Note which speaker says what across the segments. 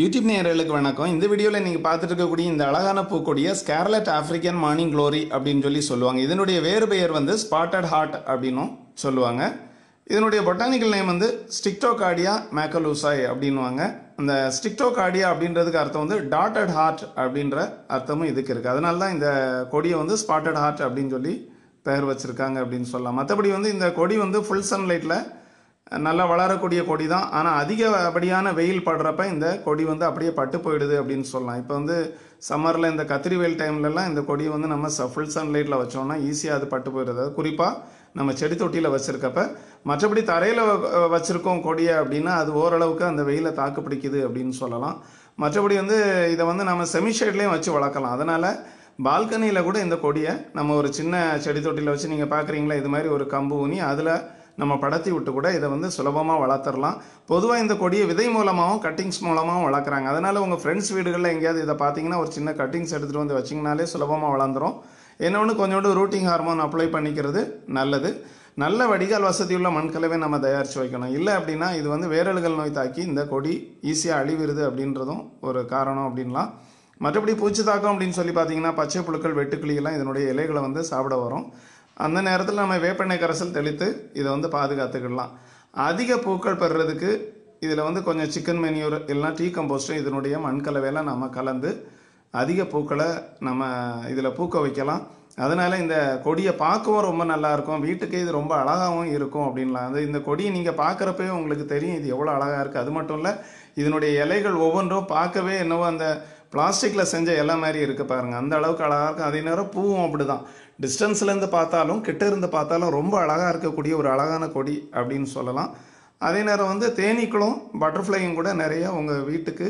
Speaker 1: YouTube நேயர்களுக்கு வணக்கம். இந்த வீடியோவில் நீங்கள் பார்த்துட்டு இருக்கக்கூடிய இந்த அழகான பூக்கொடியை ஸ்கேர்லட் ஆஃப்ரிக்கன் மார்னிங் க்ளோரி அப்படின்னு சொல்லி சொல்லுவாங்க. இதனுடைய வேறு பெயர் வந்து ஸ்பாட்டட் ஹார்ட் அப்படின்னும் சொல்லுவாங்க. இதனுடைய பொட்டானிக்கல் நேம் வந்து ஸ்டிக்டோகார்டியா மேக்கலூசாய் அப்படின்னுவாங்க. அந்த ஸ்டிக்டோகார்டியா அப்படின்றதுக்கு அர்த்தம் வந்து டாட்டட் ஹார்ட் அப்படின்ற அர்த்தமும் இதுக்கு இருக்குது அதனால தான் இந்த கொடியை வந்து ஸ்பாட்டட் ஹார்ட் அப்படின்னு சொல்லி பெயர் வச்சுருக்காங்க அப்படின்னு சொல்லலாம். மற்றபடி வந்து இந்த கொடி வந்து ஃபுல் சன்லைட்டில் நல்லா வளரக்கூடிய கொடி தான் ஆனால் அதிகப்படியான வெயில் படுறப்ப இந்த கொடி வந்து அப்படியே பட்டு போயிடுது அப்படின்னு சொல்லலாம். இப்போ வந்து சம்மரில் இந்த கத்திரி வெயில் டைம்லலாம் இந்த கொடியை வந்து நம்ம ஃபுல் சன்லைட்டில் வச்சோம்னா ஈஸியாக அது பட்டு போயிடுது. குறிப்பாக நம்ம செடி தொட்டியில் வச்சுருக்கப்ப மற்றபடி தரையில் வச்சுருக்கோம் கொடியை அப்படின்னா அது ஓரளவுக்கு அந்த வெயிலை தாக்கு பிடிக்குது அப்படின்னு சொல்லலாம். மற்றபடி வந்து இதை வந்து நம்ம செமி ஷேட்லேயும் வச்சு வளர்க்கலாம். அதனால் பால்கனியில் கூட இந்த கொடியை நம்ம ஒரு சின்ன செடி தொட்டியில் வச்சு நீங்கள் பார்க்குறீங்களா இது மாதிரி ஒரு கம்பு ஊனி அதில் நம்ம படத்தி விட்டு கூட இதை வந்து சுலபமாக வளர்த்துடலாம். பொதுவாக இந்த கொடியை விதை மூலமாகவும் கட்டிங்ஸ் மூலமாகவும் வளர்க்குறாங்க. அதனால் உங்கள் ஃப்ரெண்ட்ஸ் வீடுகளில் எங்கேயாவது இதை பார்த்தீங்கன்னா ஒரு சின்ன கட்டிங்ஸ் எடுத்துகிட்டு வந்து வச்சிங்கனாலே சுலபமாக வளர்ந்துரும். என்ன ஒன்று கொஞ்சோண்டு ரூட்டிங் ஹார்மோன் அப்ளை பண்ணிக்கிறது நல்லது. நல்ல வடிகால் வசதியுள்ள மண்கலவை நம்ம தயாரித்து வைக்கணும். இல்லை அப்படின்னா இது வந்து வேரல்கள் நோய் தாக்கி இந்த கொடி ஈஸியாக அழிவிருது அப்படின்றதும் ஒரு காரணம் அப்படின்லாம். மற்றபடி பூச்சி தாக்கம் அப்படின்னு சொல்லி பார்த்தீங்கன்னா பச்சை புழுக்கள் வெட்டுக்கிளியெல்லாம் இதனுடைய இலைகளை வந்து சாப்பிட வரும். அந்த நேரத்தில் நம்ம வேப்பெண்ணெய் கரைசல் தெளித்து இதை வந்து பாதுகாத்துக்கிடலாம். அதிக பூக்கள் பெறுறதுக்கு இதில் வந்து கொஞ்சம் சிக்கன் மெனியூர் இல்லைனா டீ கம்போஸ்ட்டும் இதனுடைய மண்கலவையெல்லாம் நம்ம கலந்து அதிக பூக்களை நம்ம இதில் பூக்க வைக்கலாம். அதனால் இந்த கொடியை பார்க்கவும் ரொம்ப நல்லா இருக்கும். வீட்டுக்கு இது ரொம்ப அழகாகவும் இருக்கும் அப்படின்லாம். அது இந்த கொடியை நீங்கள் பார்க்குறப்பவே உங்களுக்கு தெரியும் இது எவ்வளோ அழகாக இருக்குது அது மட்டும் இல்லை இதனுடைய இலைகள் ஒவ்வொன்றும் பார்க்கவே என்னவோ அந்த பிளாஸ்டிக்கில் செஞ்ச எல்லா மாதிரி இருக்குது பாருங்கள் அந்த அளவுக்கு அழகாக இருக்கும் அதே நேரம் பூவும் அப்படி தான் டிஸ்டன்ஸ்லேருந்து பார்த்தாலும் கிட்ட இருந்து பார்த்தாலும் ரொம்ப அழகாக இருக்கக்கூடிய ஒரு அழகான கொடி அப்படின்னு சொல்லலாம். அதே நேரம் வந்து தேனீக்களும் பட்டர்ஃப்ளையும் கூட நிறைய உங்கள் வீட்டுக்கு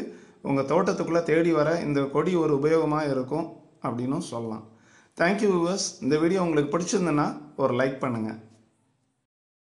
Speaker 1: உங்கள் தோட்டத்துக்குள்ளே தேடி வர இந்த கொடி ஒரு உபயோகமாக இருக்கும் அப்படின்னும் சொல்லலாம். தேங்க்யூ வியூவர்ஸ் இந்த வீடியோ உங்களுக்கு பிடிச்சிருந்துன்னா ஒரு லைக் பண்ணுங்கள்